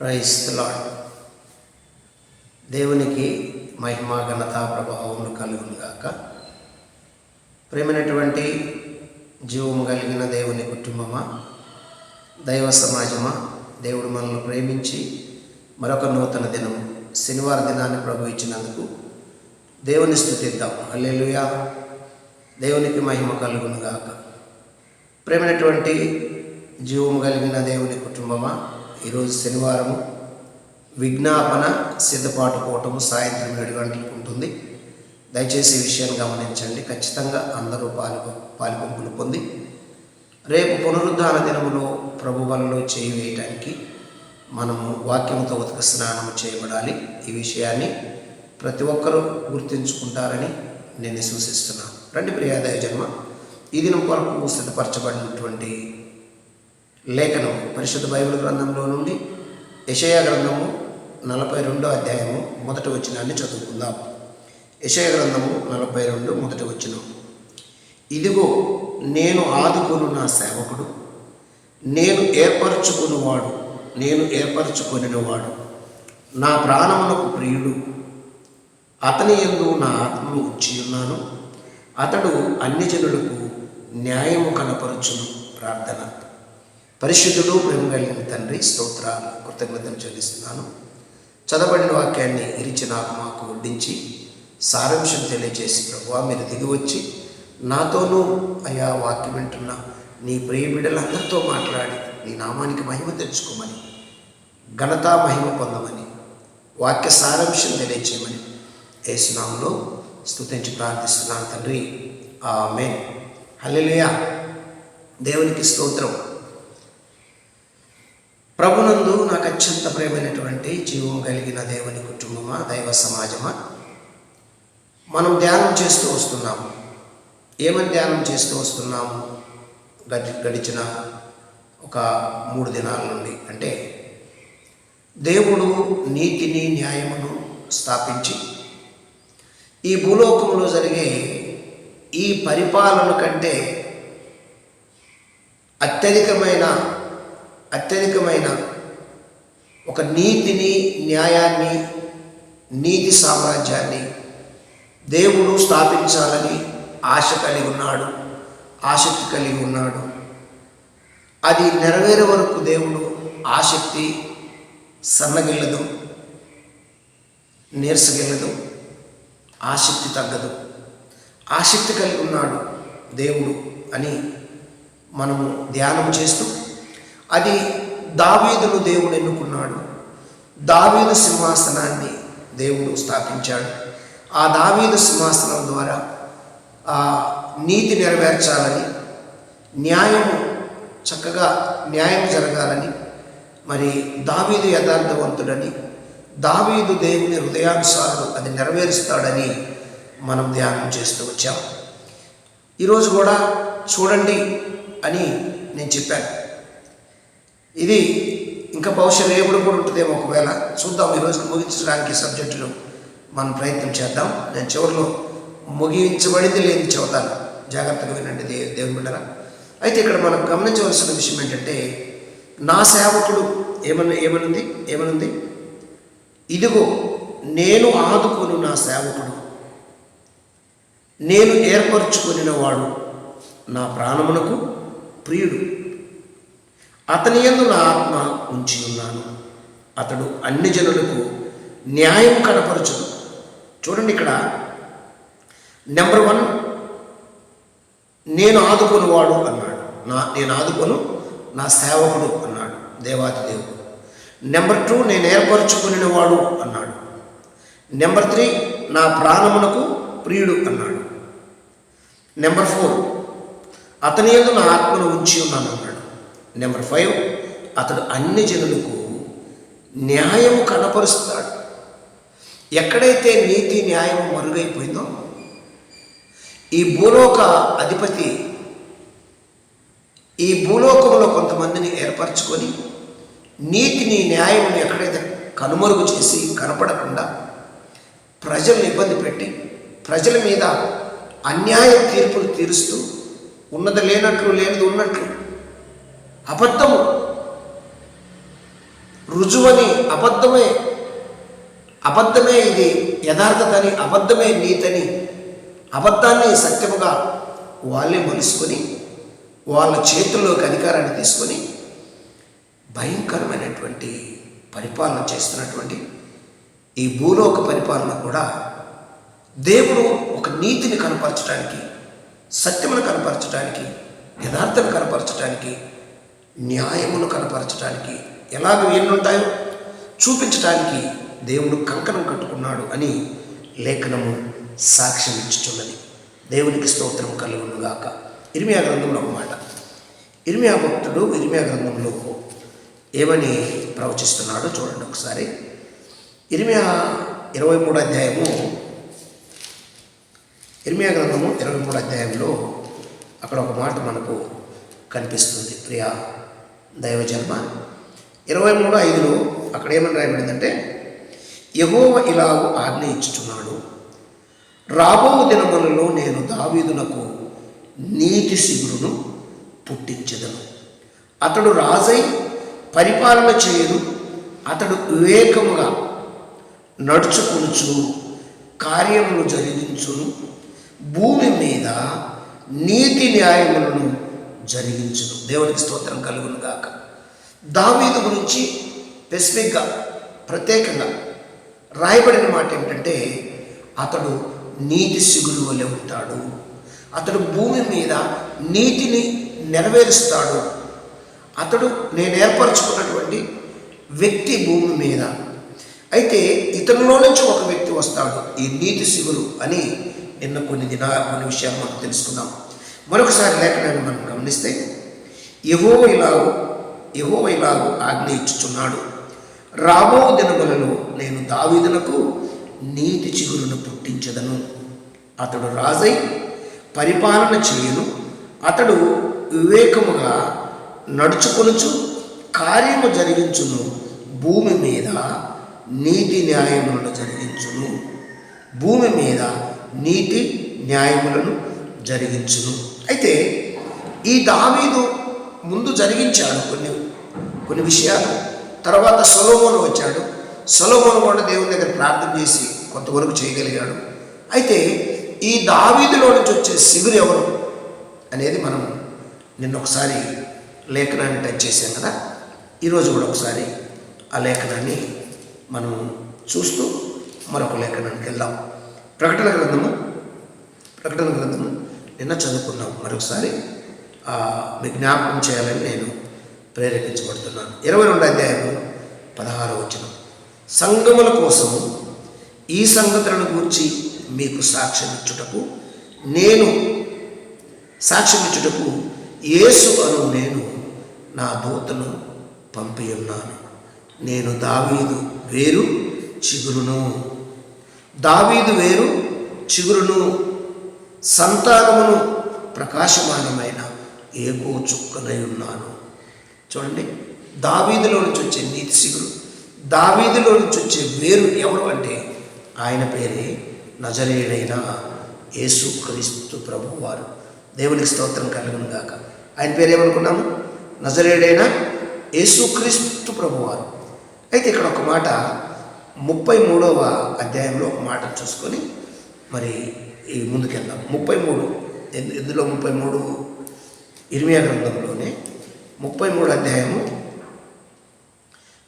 Price lord దేవునికి మహిమ ఘనత ప్రభావములు కలుగునుగాక ప్రేమైనటువంటి జీవము కలిగిన దేవుని కుటుంబమా దైవ సమాజమా దేవుడు మనల్ని ప్రేమించి మరొక నూతన దినం శనివార దినాన్ని ప్రభు ఇచ్చినందుకు దేవుని స్థుతిద్దాం. అల్లెలుయా దేవునికి మహిమ కలుగునుగాక ప్రేమైనటువంటి జీవము కలిగిన దేవుని కుటుంబమా ఈరోజు శనివారము. విజ్ఞాపన సిద్ధపాటు కూటము సాయంత్రం ఏడు గంటలకు ఉంటుంది. దయచేసి ఈ విషయాన్ని గమనించండి. ఖచ్చితంగా అందరూ పాలు పాలిపంపులు పొంది రేపు పునరుద్ధాన దినములో ప్రభు వలలో చేయి వేయటానికి మనము వాక్యంతో ఉతక స్నానం చేయబడాలి. ఈ విషయాన్ని ప్రతి ఒక్కరూ గుర్తుంచుకుంటారని నేను సూచిస్తున్నాను రండి ప్రియాదయ జన్మ ఈ దినం కొరకు సిద్ధపరచబడినటువంటి లేఖనం పరిశుద్ధ బైబిల్ గ్రంథంలో నుండి యషయ గ్రంథము నలభై రెండో అధ్యాయము మొదటి వచ్చినాన్ని చదువుకుందాం. యషయ గ్రంథము నలభై రెండు మొదటి వచ్చిన ఇదిగో నేను ఆదుకొను నా సేవకుడు నేను ఏర్పరచుకునివాడు నేను ఏర్పరచుకొనినవాడు నా ప్రాణమునకు ప్రియుడు. అతని ఎందు నా ఆత్మను ఉంచి ఉన్నాను. అతడు అన్ని జనులకు న్యాయము కనపరచును. ప్రార్థన. పరిశుద్ధుడు ప్రేమ కలిగిన తండ్రి స్తోత్రాలు కృతజ్ఞతలు చెల్లిస్తున్నాను. చదవబడిన వాక్యాన్ని ఇరిచి నాకు మాకు వడ్డించి సారాంశం తెలియజేసి ప్రభు మీరు దిగి వచ్చి నాతోనూ అయా వాక్యం వింటున్న నీ ప్రియబిడ్డలందరితో మాట్లాడి నీ నామానికి మహిమ తెచ్చుకోమని ఘనత మహిమ పొందమని వాక్య సారాంశం తెలియచేయమని ఏసునామంలో స్తుతించి ప్రార్థిస్తున్నాను తండ్రి. ఆమె హల్లెలూయా. దేవునికి స్తోత్రం. ప్రభునందు నాకు అత్యంత ప్రేమైనటువంటి జీవం కలిగిన దేవుని కుటుంబమా దైవ సమాజమా? మనం ధ్యానం చేస్తూ వస్తున్నాము. ఏమని ధ్యానం చేస్తూ వస్తున్నాము? గడి గడిచిన ఒక మూడు దినాల నుండి. అంటే దేవుడు నీతిని న్యాయమును స్థాపించి ఈ భూలోకంలో జరిగే ఈ పరిపాలన కంటే అత్యధికమైన అత్యధికమైన ఒక నీతిని న్యాయాన్ని నీతి సామ్రాజ్యాన్ని దేవుడు స్థాపించాలని ఆశ కలిగి ఉన్నాడు ఆసక్తి కలిగి ఉన్నాడు. అది నెరవేరే వరకు దేవుడు ఆసక్తి సన్నగిల్లదు నీరసగిల్లదు ఆసక్తి తగ్గదు. ఆసక్తి కలిగి ఉన్నాడు దేవుడు అని మనము ధ్యానం చేస్తూ అది దావీదును దేవుడు ఎన్నుకున్నాడు. దావీదు సింహాసనాన్ని దేవుడు స్థాపించాడు. ఆ దావీదు సింహాసనం ద్వారా ఆ నీతి నెరవేర్చాలని న్యాయము చక్కగా న్యాయం జరగాలని మరి దావీదు యథార్థవంతుడని దావీదు దేవుని హృదయానుసారుడు అది నెరవేరుస్తాడని మనం ధ్యానం చేస్తూ వచ్చాం. ఈరోజు కూడా చూడండి అని నేను చెప్పాను. ఇది ఇంకా బహుశా రేపుడు కూడా ఉంటుందేమో ఒకవేళ. చూద్దాం ఈరోజు ముగించడానికి సబ్జెక్టులో మనం ప్రయత్నం చేద్దాం. నేను చివరిలో ముగించబడింది లేని చెబుతాను. జాగ్రత్తగా వినండి దే దేవుని బిడ్డరా. అయితే ఇక్కడ మనం గమనించవలసిన విషయం ఏంటంటే నా సేవకుడు ఏమన్నా ఏమనుంది? ఏమనుంది? ఇదిగో నేను ఆదుకుని నా సేవకుడు. నేను ఏర్పరచుకొనిన వాడు నా ప్రాణమునకు ప్రియుడు. అతని ఎందు నా ఆత్మ ఉంచి ఉన్నాను. అతడు అన్ని జనులకు న్యాయం కనపరచును. చూడండి ఇక్కడ. నెంబర్ వన్ నేను ఆదుకొనివాడు అన్నాడు. నా నేను ఆదుకొను నా సేవకుడు అన్నాడు దేవాది దేవుడు. నెంబర్ టూ నేను ఏర్పరచుకుని వాడు అన్నాడు. నెంబర్ త్రీ నా ప్రాణమునకు ప్రియుడు అన్నాడు. నెంబర్ ఫోర్ అతని ఎందు నా ఆత్మను ఉంచి ఉన్నాను అన్నాడు. నెంబర్ ఫైవ్ అతడు అన్ని జనులకు న్యాయం కనపరుస్తాడు. ఎక్కడైతే నీతి న్యాయం మరుగైపోయిందో ఈ భూలోక అధిపతి ఈ భూలోకంలో కొంతమందిని ఏర్పరచుకొని నీతిని న్యాయం ఎక్కడైతే కనుమరుగు చేసి కనపడకుండా ప్రజలను ఇబ్బంది పెట్టి ప్రజల మీద అన్యాయ తీర్పులు తీరుస్తూ ఉన్నది లేనట్లు లేనిది ఉన్నట్లు అబద్ధము. రుజువని అబద్ధమే. అబద్ధమే ఇది యథార్థతని అబద్ధమే నీతని. అబద్ధాన్ని సత్యముగా వాళ్ళే మలుసుకొని వాళ్ళ చేతుల్లోకి అధికారాన్ని తీసుకొని భయంకరమైనటువంటి పరిపాలన చేస్తున్నటువంటి ఈ భూలోక పరిపాలన కూడా దేవుడు ఒక నీతిని కనపరచడానికి సత్యమును కనపరచడానికి యథార్థను కనపరచడానికి న్యాయమును కనపరచడానికి ఎలాగ ఎన్నుంటాయో చూపించడానికి దేవుడు కంకణం కట్టుకున్నాడు అని లేఖనము సాక్ష్యం ఇచ్చుచున్నది. దేవునికి స్తోత్రం కలుగునుగాక ఇర్మియా గ్రంథంలో ఒక మాట. ఇర్మియా భక్తుడు ఇర్మియా గ్రంథంలో ఏమని ప్రవచిస్తున్నాడో చూడండి ఒకసారి. ఇర్మియా ఇరవై మూడు అధ్యాయము ఇర్మియా గ్రంథము ఇరవై మూడు అధ్యాయంలో అక్కడ ఒక మాట మనకు కనిపిస్తుంది. ప్రియా దైవజన్మ. ఇరవై మూడు ఐదులో అక్కడ ఏమని రాయబడిందంటే యహోవ ఇలాగూ ఆజ్ఞ ఇచ్చుచున్నాడు. రాబో దినములలో నేను దావీదునకు నీతి శిబురును పుట్టించదను. అతడు రాజై పరిపాలన చేయను అతడు వివేకముగా నడుచుకొనుచు కార్యములు జరిగించును. భూమి మీద నీతి న్యాయములను జరిగించును. దేవునికి స్తోత్రం కలుగును గాక. దావీదు గురించి స్పెసిఫిక్గా ప్రత్యేకంగా రాయబడిన మాట ఏమిటంటే అతడు నీతి సిగులు వలె ఉంటాడు. అతడు భూమి మీద నీతిని నెరవేరుస్తాడు. అతడు నేను ఏర్పరచుకున్నటువంటి వ్యక్తి భూమి మీద. అయితే ఇతనిలో నుంచి ఒక వ్యక్తి వస్తాడు ఈ నీతి శివులు అని నిన్న కొన్ని దినాల కొన్ని విషయాలు మనం తెలుసుకుందాం మరొకసారి లేఖనాన్ని మనం గమనిస్తే యహో ఇలాగు యహో ఇలాగు ఆజ్ఞ ఇచ్చుచున్నాడు. రాబో దినములలో నేను దావీదులకు నీతి చిగురును పుట్టించదను. అతడు రాజై పరిపాలన చేయను. అతడు వివేకముగా నడుచుకొనుచు కార్యము జరిగించును. భూమి మీద నీతి న్యాయములను జరిగించును. భూమి మీద నీతి న్యాయములను జరిగించును. అయితే ఈ దావీదు ముందు జరిగించాడు కొన్ని కొన్ని విషయాలు. తర్వాత సొలోమోను వచ్చాడు. సొలోమోను కూడా దేవుని దగ్గర ప్రార్థన చేసి కొంతవరకు చేయగలిగాడు. అయితే ఈ దావీదులో నుంచి వచ్చే శిబిరు ఎవరు అనేది మనం నిన్న ఒకసారి లేఖనాన్ని టచ్ చేశాం కదా? ఈరోజు కూడా ఒకసారి ఆ లేఖనాన్ని మనం చూస్తూ మరొక లేఖనానికి వెళ్దాం. ప్రకటన గ్రంథము ప్రకటన గ్రంథము నిన్న చదువుకున్నాం మరొకసారి. మీ జ్ఞాపకం చేయాలని నేను ప్రేరేపించబడుతున్నాను. ఇరవై రెండు అధ్యాయం పదహారు వచ్చిన సంగముల కోసం ఈ సంగతులను గురించి మీకు సాక్ష్యం ఇచ్చుటకు నేను సాక్ష్యం ఇచ్చుటకు యేసు అను నేను నా దూతను పంపి ఉన్నాను నేను దావీదు వేరు చిగురును. దావీదు వేరు చిగురును సంతానమును ప్రకాశమానమైన ఏకో చుక్కనై ఉన్నాను. చూడండి దావీదిలో నుంచి వచ్చే నీతి దావీదిలో నుంచి వచ్చే వేరు ఎవరు అంటే ఆయన పేరే నజరేడైన యేసు క్రీస్తు ప్రభువారు. దేవునికి స్తోత్రం కలుగును గాక. ఆయన పేరు ఏమనుకున్నాము? నజరేడైన యేసుక్రీస్తు ప్రభువారు. అయితే ఇక్కడ ఒక మాట ముప్పై మూడవ అధ్యాయంలో ఒక మాట చూసుకొని మరి ఈ ముందుకెళ్దాం. ముప్పై మూడు ఎందు- ఎందులో ముప్పై మూడు ఇరిమియా గ్రంథంలోనే ముప్పై మూడు అధ్యాయము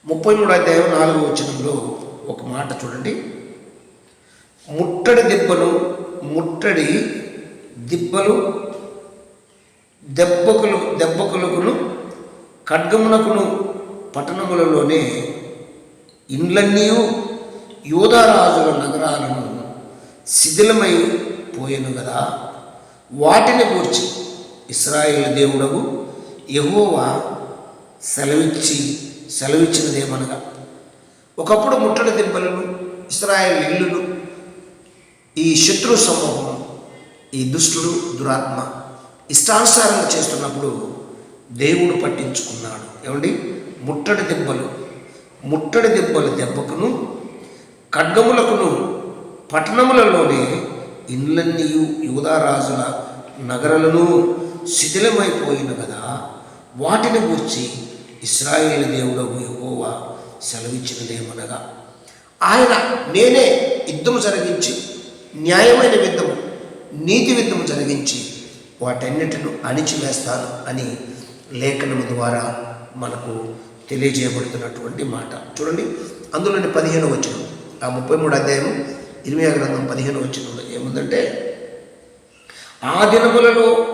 ముప్పై మూడు అధ్యాయం నాలుగో వచనంలో ఒక మాట చూడండి. ముట్టడి దెబ్బలు ముట్టడి దిబ్బలు దెబ్బకులు దెబ్బకులకును ఖడ్గమునకును పట్టణములలోనే ఇండ్లన్నీ యోధారాజుల నగరాలను శిథిలమై పోయాను కదా. వాటిని గూర్చి ఇస్రాయేల్ దేవుడవు యెహోవా సెలవిచ్చి సెలవిచ్చినదేమనగా. ఒకప్పుడు ముట్టడి దిబ్బలను ఇస్రాయేల్ ఇల్లులు ఈ శత్రు సమూహం ఈ దుష్టుడు దురాత్మ ఇష్టానుసారంగా చేస్తున్నప్పుడు దేవుడు పట్టించుకున్నాడు. ఏమండి? ముట్టడి దెబ్బలు. ముట్టడి దెబ్బలు దెబ్బకును ఖడ్గములకును పట్టణములలోనే ఇండ్లన్నీ యువదారాజుల నగరలను శిథిలమైపోయిన కదా వాటిని గూర్చి ఇస్రాయేల్ దేవుడు యహోవా సెలవిచ్చినదేమనగా ఆయన నేనే యుద్ధం జరిగించి న్యాయమైన యుద్ధము నీతి యుద్ధము జరిగించి వాటన్నిటిను అణిచివేస్తాను అని లేఖనము ద్వారా మనకు తెలియజేయబడుతున్నటువంటి మాట. చూడండి అందులోని పదిహేను వచ్చిన ఆ ముప్పై మూడు అధ్యాయం ఇరవై గ్రంథం పదిహేను వచ్చినప్పుడు ఏముందంటే ఆ దినములలో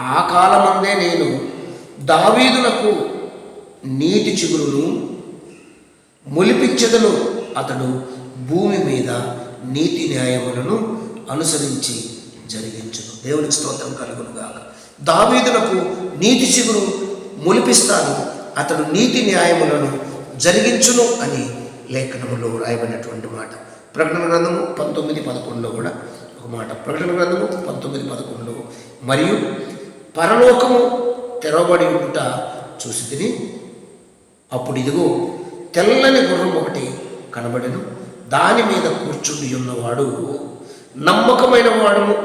ఆ కాలమందే నేను దావీదులకు నీతి చిగురును మొలిపించదను. అతడు భూమి మీద నీతి న్యాయములను అనుసరించి జరిగించును. దేవునికి స్తోత్రం కలుగునుగాక. దావీదులకు నీతి చిగురు మొలిపిస్తాను. అతడు నీతి న్యాయములను జరిగించును అని లేఖనములో రాయబడినటువంటి మాట. ప్రకటన గ్రంథము పంతొమ్మిది పదకొండులో కూడా ఒక మాట. ప్రకటన గ్రంథము పంతొమ్మిది పదకొండులో మరియు పరలోకము తెరవబడి ఉంట చూసి తిని అప్పుడు ఇదిగో తెల్లని గుర్రం ఒకటి కనబడెను. దాని మీద కూర్చుని ఉన్నవాడు నమ్మకమైన వాడును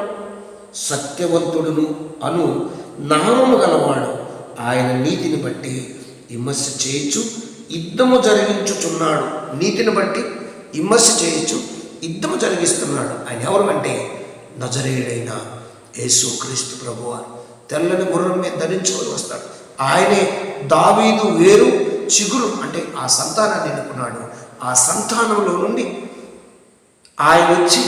సత్యవంతుడును అను నామము గలవాడు. ఆయన నీతిని బట్టి విమర్శ చేయొచ్చు యుద్ధము జరిగించుచున్నాడు. నీతిని బట్టి విమర్శ చేయొచ్చు. యుద్ధము జరిగిస్తున్నాడు. ఆయన ఎవరు అంటే నజరేయుడైన యేసు క్రీస్తు ప్రభు తెల్లని గుర్రం మీద ధరించుకొని వస్తాడు. ఆయనే దావీదు వేరు చిగురు అంటే ఆ సంతానాన్ని ఎన్నుకున్నాడు. ఆ సంతానంలో నుండి ఆయన వచ్చి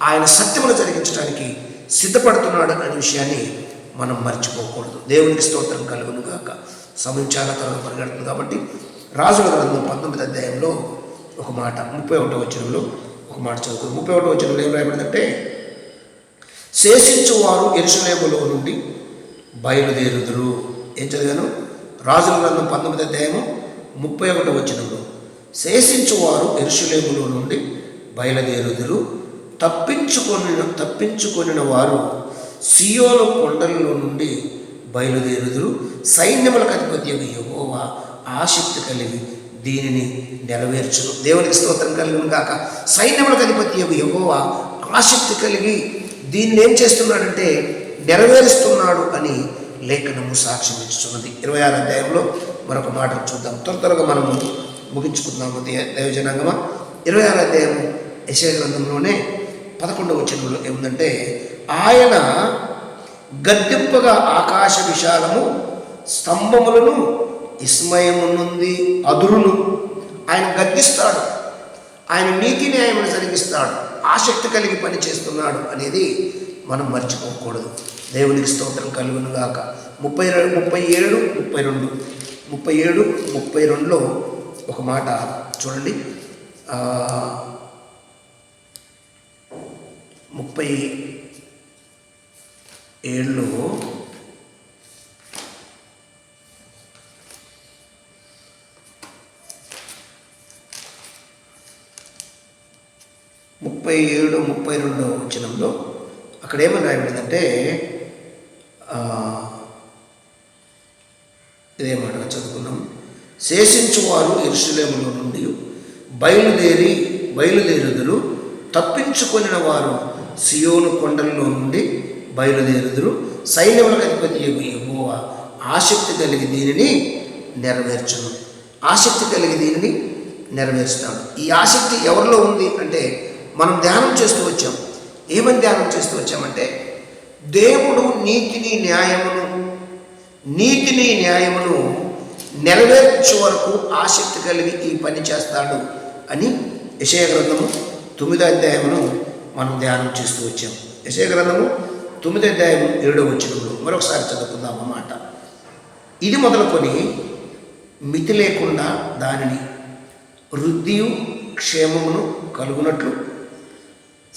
ఆయన సత్యమును జరిగించడానికి సిద్ధపడుతున్నాడు అనే విషయాన్ని మనం మర్చిపోకూడదు. దేవునికి స్తోత్రం కలుగును గాక సమయం చాలా త్వరగా పరిగెడుతుంది కాబట్టి రాజుల గ్రంథం పంతొమ్మిది అధ్యాయంలో ఒక మాట. ముప్పై ఒకటో వచనంలో ఒక మాట చదువుకో ముప్పై ఒకటో వచనంలో ఏం రాయబడిందంటే శేషించువారు ఎరుసలేములో నుండి బయలుదేరుదురు. ఏం చదివాను? రాజుల గ్రంథం పంతొమ్మిది అధ్యాయము ముప్పై ఒకటో వచనంలో శేషించువారు ఎరుసలేములో నుండి బయలుదేరుదురు. తప్పించుకొని తప్పించుకొనిన వారు సియోల కొండలలో నుండి బయలుదేరుదురు. సైన్యములకు అధిపతి యహోవా ఆసక్తి కలిగి దీనిని నెరవేర్చును. దేవునికి స్తోత్రం కలిగిన కాక సైన్యములకు అధిపతి యహోవా ఆసక్తి కలిగి దీన్ని ఏం చేస్తున్నాడంటే నెరవేరుస్తున్నాడు అని లేఖనము సాక్ష్యం ఇరవై ఆరు అధ్యాయంలో మరొక మాట చూద్దాం. త్వర త్వరగా మనము ముగించుకుందాము దే- దైవజనాంగమా. ఇరవై ఆరు అధ్యాయం యశయ గ్రంథంలోనే పదకొండవ వచనంలో ఏముందంటే ఆయన గద్దెంపగా ఆకాశ విశాలము స్తంభములను ఇస్మయమునుంది అదురును. ఆయన గద్దిస్తాడు. ఆయన నీతి న్యాయమును జరిగిస్తాడు. ఆసక్తి కలిగి పని చేస్తున్నాడు అనేది మనం మర్చిపోకూడదు. దేవునికి స్తోత్రం కలుగును గాక. ముప్పై రెండు ముప్పై ఏడు ముప్పై రెండు. ముప్పై ఏడు ముప్పై రెండులో ఒక మాట చూడండి. ముప్పై ఏడులో ముప్పై ఏడు ముప్పై రెండో వచనంలో అక్కడ ఏమని రాయబడిందంటే ఆ, ఇదే చదువుకున్నాం శేషించువారు ఇరుషులేములో నుండి బయలుదేరి బయలుదేరుదురు. తప్పించుకొనిన వారు సియోను కొండల్లో నుండి బయలుదేరుదురు. సైన్యములకు అధిపతి యెహోవా ఆసక్తి కలిగి దీనిని నెరవేర్చును. ఆసక్తి కలిగి దీనిని నెరవేరుస్తాడు. ఈ ఆసక్తి ఎవరిలో ఉంది అంటే మనం ధ్యానం చేస్తూ వచ్చాం. ఏమని ధ్యానం చేస్తూ వచ్చామంటే దేవుడు నీతిని న్యాయమును నీతిని న్యాయమును నెరవేర్చే వరకు ఆసక్తి కలిగి ఈ పని చేస్తాడు అని యశయ గ్రంథము తొమ్మిదో అధ్యాయమును మనం ధ్యానం చేస్తూ వచ్చాం. యశయ గ్రంథము తొమ్మిదో అధ్యాయము ఏడో వచ్చినప్పుడు మరొకసారి చదువుకుందాం అన్నమాట. ఇది మొదలుకొని మితి లేకుండా దానిని వృద్ధియు క్షేమమును కలుగునట్లు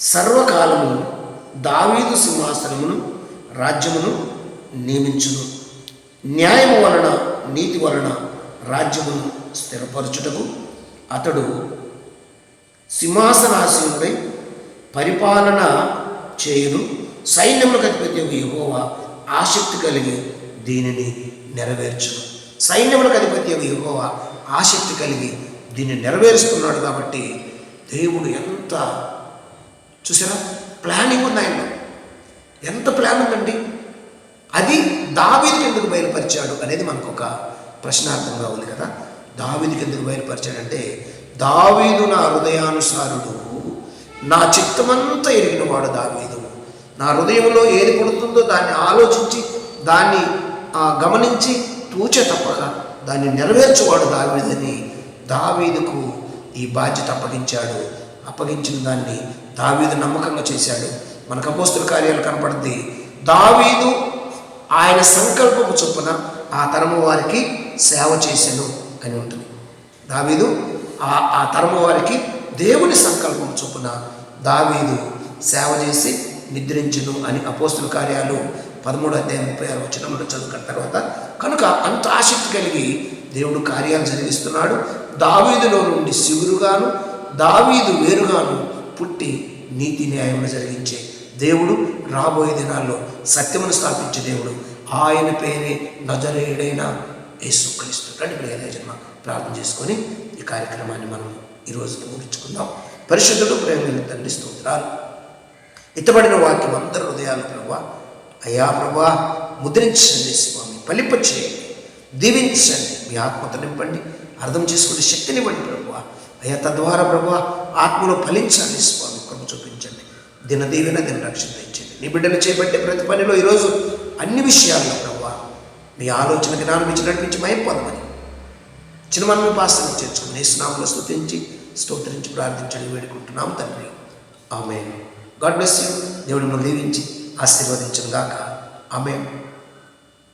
సర్వకాలము దావీదు సింహాసనమును రాజ్యమును నియమించును. న్యాయము వలన నీతి వలన రాజ్యమును స్థిరపరచుటకు అతడు సింహాసనాశీనుడై పరిపాలన చేయును. సైన్యములకు అధిపతి యహోవా ఆసక్తి కలిగి దీనిని నెరవేర్చును. సైన్యములకు అధిపతి యహోవా ఆసక్తి కలిగి దీన్ని నెరవేరుస్తున్నాడు కాబట్టి దేవుడు ఎంత చూసారా? ప్లానింగ్ ఉంది ఆయనలో ఎంత ప్లాన్ ఉందండి? అది దావీదికి ఎందుకు బయలుపరిచాడు అనేది మనకు ఒక ప్రశ్నార్థంగా ఉంది కదా. దావీదికి ఎందుకు బయలుపరిచాడంటే దావీదు నా హృదయానుసారుడు నా చిత్తమంతా ఎరిగిన వాడు దావీదు. నా హృదయంలో ఏది పుడుతుందో దాన్ని ఆలోచించి దాన్ని గమనించి తూచే తప్పక దాన్ని నెరవేర్చువాడు దావీదని దావీదుకు ఈ బాధ్యత అప్పగించాడు. అప్పగించిన దాన్ని దావీదు నమ్మకంగా చేశాడు. మనకు అపోస్తుల కార్యాలు కనపడుద్ది. దావీదు ఆయన సంకల్పము చొప్పున ఆ తరము వారికి సేవ చేశాను అని ఉంటుంది. దావీదు ఆ ఆ తరము వారికి దేవుని సంకల్పం చొప్పున దావీదు సేవ చేసి నిద్రించును అని అపోస్తుల కార్యాలు పదమూడు అధ్యాయం ముప్పై ఆరు వచ్చినప్పుడు చదువుకున్న తర్వాత కనుక అంత ఆసక్తి కలిగి దేవుడు కార్యాలు జరిగిస్తున్నాడు. దావీదులో నుండి సిగురుగాను దావీదు వేరుగాను పుట్టి నీతి న్యాయములు జరిగించే దేవుడు రాబోయే దినాల్లో సత్యమును స్థాపించే దేవుడు. ఆయన పేరే నజరేయుడైన యేసుక్రీస్తు. రండి ప్రియ జన్మ ప్రార్థన చేసుకొని ఈ కార్యక్రమాన్ని మనం ఈరోజు ముగించుకుందాం పరిశుద్ధుడు ప్రేమ తండ్రి స్తోత్రాలు. ఇతబడిన వాక్యం అందరి హృదయాలు ప్రభా అయ్యా ప్రభా ముద్రించండి స్వామి ఫలింప దీవించండి. మీ ఆత్మత నింపండి. అర్థం చేసుకునే శక్తినివ్వండి ప్రభా. అయ్యా తద్వారా ప్రభా ఆత్మలో ఫలించాలి స్వామి కృప చూపించండి. దిన దీవెన దిన రక్షణ ఇచ్చండి నీ బిడ్డలు చేపట్టే ప్రతి పనిలో ఈరోజు అన్ని విషయాల్లో ప్రభావ మీ ఆలోచన జ్ఞానం ఇచ్చి నడిపించి మయం పొందమని చిన్న మనం పాస్తం చేర్చుకుని స్నామంలో స్తుతించి స్తోత్రించి ప్రార్థించడం వేడుకుంటున్నాం తండ్రి. ఆమె గాడ్ బ్లెస్ యూ. దేవుడు మనం దీవించి ఆశీర్వదించను గాక ఆమె